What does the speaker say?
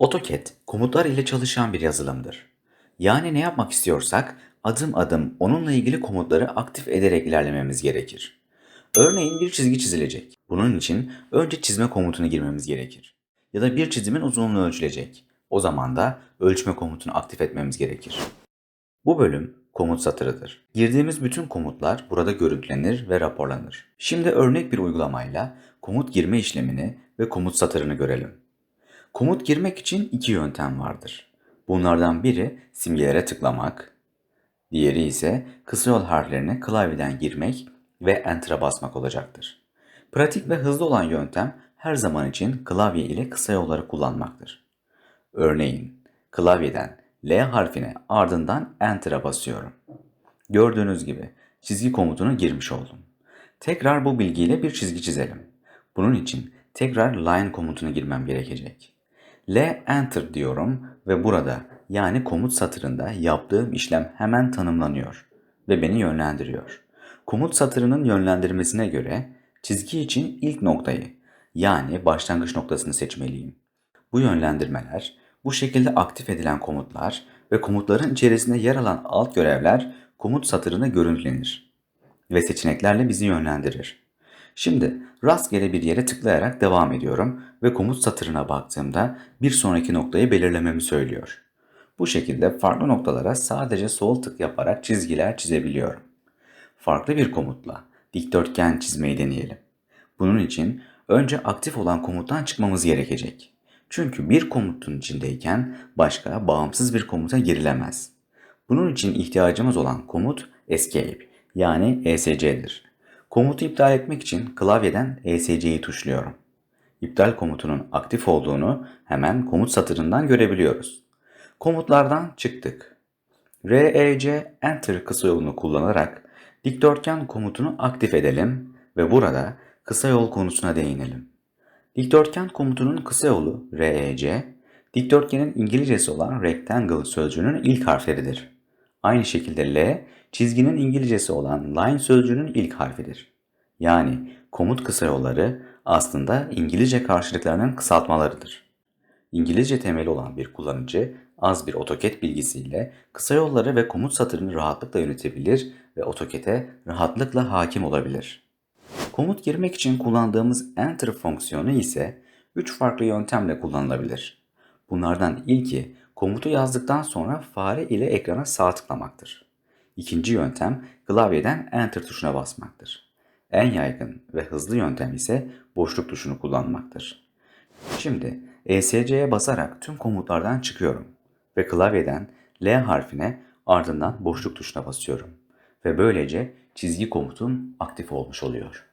AutoCAD komutlar ile çalışan bir yazılımdır. Yani ne yapmak istiyorsak adım adım onunla ilgili komutları aktif ederek ilerlememiz gerekir. Örneğin bir çizgi çizilecek. Bunun için önce çizme komutunu girmemiz gerekir. Ya da bir çizimin uzunluğu ölçülecek. O zaman da ölçme komutunu aktif etmemiz gerekir. Bu bölüm komut satırıdır. Girdiğimiz bütün komutlar burada görüntülenir ve raporlanır. Şimdi örnek bir uygulamayla komut girme işlemini ve komut satırını görelim. Komut girmek için iki yöntem vardır. Bunlardan biri simgelere tıklamak, diğeri ise kısa yol harflerini klavyeden girmek ve Enter'a basmak olacaktır. Pratik ve hızlı olan yöntem her zaman için klavye ile kısa yolları kullanmaktır. Örneğin klavyeden L harfine ardından Enter'a basıyorum. Gördüğünüz gibi çizgi komutunu girmiş oldum. Tekrar bu bilgiyle bir çizgi çizelim. Bunun için tekrar line komutunu girmem gerekecek. L enter diyorum ve burada yani komut satırında yaptığım işlem hemen tanımlanıyor ve beni yönlendiriyor. Komut satırının yönlendirmesine göre çizgi için ilk noktayı yani başlangıç noktasını seçmeliyim. Bu yönlendirmeler, bu şekilde aktif edilen komutlar ve komutların içerisinde yer alan alt görevler komut satırına görüntülenir ve seçeneklerle bizi yönlendirir. Şimdi rastgele bir yere tıklayarak devam ediyorum ve komut satırına baktığımda bir sonraki noktayı belirlememi söylüyor. Bu şekilde farklı noktalara sadece sol tık yaparak çizgiler çizebiliyorum. Farklı bir komutla dikdörtgen çizmeyi deneyelim. Bunun için önce aktif olan komuttan çıkmamız gerekecek. Çünkü bir komutun içindeyken başka bağımsız bir komuta girilemez. Bunun için ihtiyacımız olan komut escape yani ESC'dir. Komutu iptal etmek için klavyeden ESC'yi tuşluyorum. İptal komutunun aktif olduğunu hemen komut satırından görebiliyoruz. Komutlardan çıktık. REC Enter kısa yolunu kullanarak dikdörtgen komutunu aktif edelim ve burada kısa yol konusuna değinelim. Dikdörtgen komutunun kısa yolu REC, dikdörtgenin İngilizcesi olan rectangle sözcüğünün ilk harfleridir. Aynı şekilde L, çizginin İngilizcesi olan line sözcüğünün ilk harfidir. Yani komut kısa yolları aslında İngilizce karşılıklarının kısaltmalarıdır. İngilizce temeli olan bir kullanıcı az bir AutoCAD bilgisiyle kısa yolları ve komut satırını rahatlıkla yönetebilir ve AutoCAD'e rahatlıkla hakim olabilir. Komut girmek için kullandığımız Enter fonksiyonu ise 3 farklı yöntemle kullanılabilir. Bunlardan ilki komutu yazdıktan sonra fare ile ekrana sağ tıklamaktır. İkinci yöntem klavyeden Enter tuşuna basmaktır. En yaygın ve hızlı yöntem ise boşluk tuşunu kullanmaktır. Şimdi ESC'ye basarak tüm komutlardan çıkıyorum ve klavyeden L harfine ardından boşluk tuşuna basıyorum ve böylece çizgi komutum aktif olmuş oluyor.